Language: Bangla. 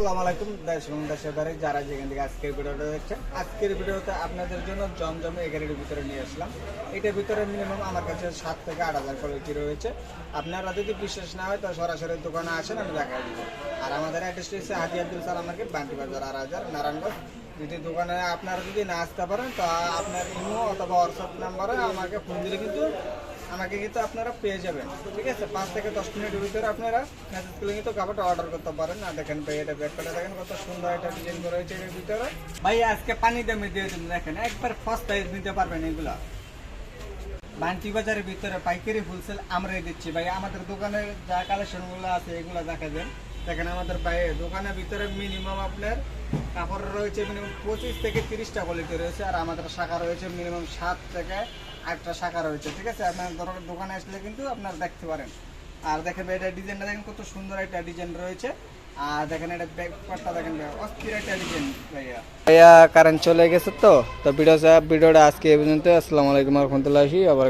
আসসালামু আলাইকুম, দেশ এবং দেশের বাইরে যারা যেখান থেকে আজকের ভিডিওটা দেখছেন, আজকের ভিডিওতে আপনাদের জন্য জমজমে এগারোটির ভিতরে নিয়ে আসলাম। এটার ভিতরে মিনিমাম আমার কাছে সাত থেকে আট হাজার কোয়ালিটি রয়েছে। আপনারা যদি বিশ্বাস না হয়, তো সরাসরি দোকানে আসেন, আমি দেখাই দিব। আর আমাদের অ্যাড্রেসটি হচ্ছে হাজি আব্দুল সালাম মার্কেট, বান্টি বাজার আর হাজার নারায়ণগঞ্জ। যদি দোকানে আপনারা যদি না আসতে পারেন, তো আপনার ইমো অথবা হোয়াটসঅ্যাপ নাম্বারে আমাকে ফোন দিলে কিন্তু আমাকে কিন্তু আপনারা পেয়ে যাবেন, ঠিক আছে? পাঁচ থেকে দশ মিনিটের ভিতরে আপনারা মেসেজ করলে কিন্তু কাপড়টা অর্ডার করতে পারেন। না, দেখেন ভাই, এটা ব্যাগটা দেখেন কত সুন্দর একটা ডিজাইন করা হয়েছে এর ভিতরে। ভাই, আজকে পানি দামে দিয়ে দেখেন, একবার সস্তায় নিতে পারবেন এগুলা। বান্টি বাজারের ভিতরে পাইকারি হোলসেল আমরাই দিচ্ছি। ভাই, আমাদের দোকানের যা কালেকশনগুলো আছে, এগুলো দেখা দেন দেখেন, আমাদের বাইরে দোকানের ভিতরে মিনিমাম আপনার কাপড় রয়েছে মিনিমাম পঁচিশ থেকে তিরিশটা কোয়ালিটি রয়েছে, আর আমাদের শাখা রয়েছে মিনিমাম সাত থেকে আটটা শাখা রয়েছে, ঠিক আছে? আপনার ধরো দোকানে আসলে কিন্তু আপনার দেখতে পারেন। আর দেখেন এটা ডিজাইনটা দেখেন কত সুন্দর একটা ডিজাইন রয়েছে। আর দেখেন এটা ব্যাক পার্টটা দেখেন অস্থির একটা ডিজাইন ভাইয়া। ভাইয়া কারেন্ট চলে গেছে তো? তো ভিডিও ভিডিওটা আজকে এই পর্যন্ত আসসালামু আলাইকুম রহমতুল্লাহি আবার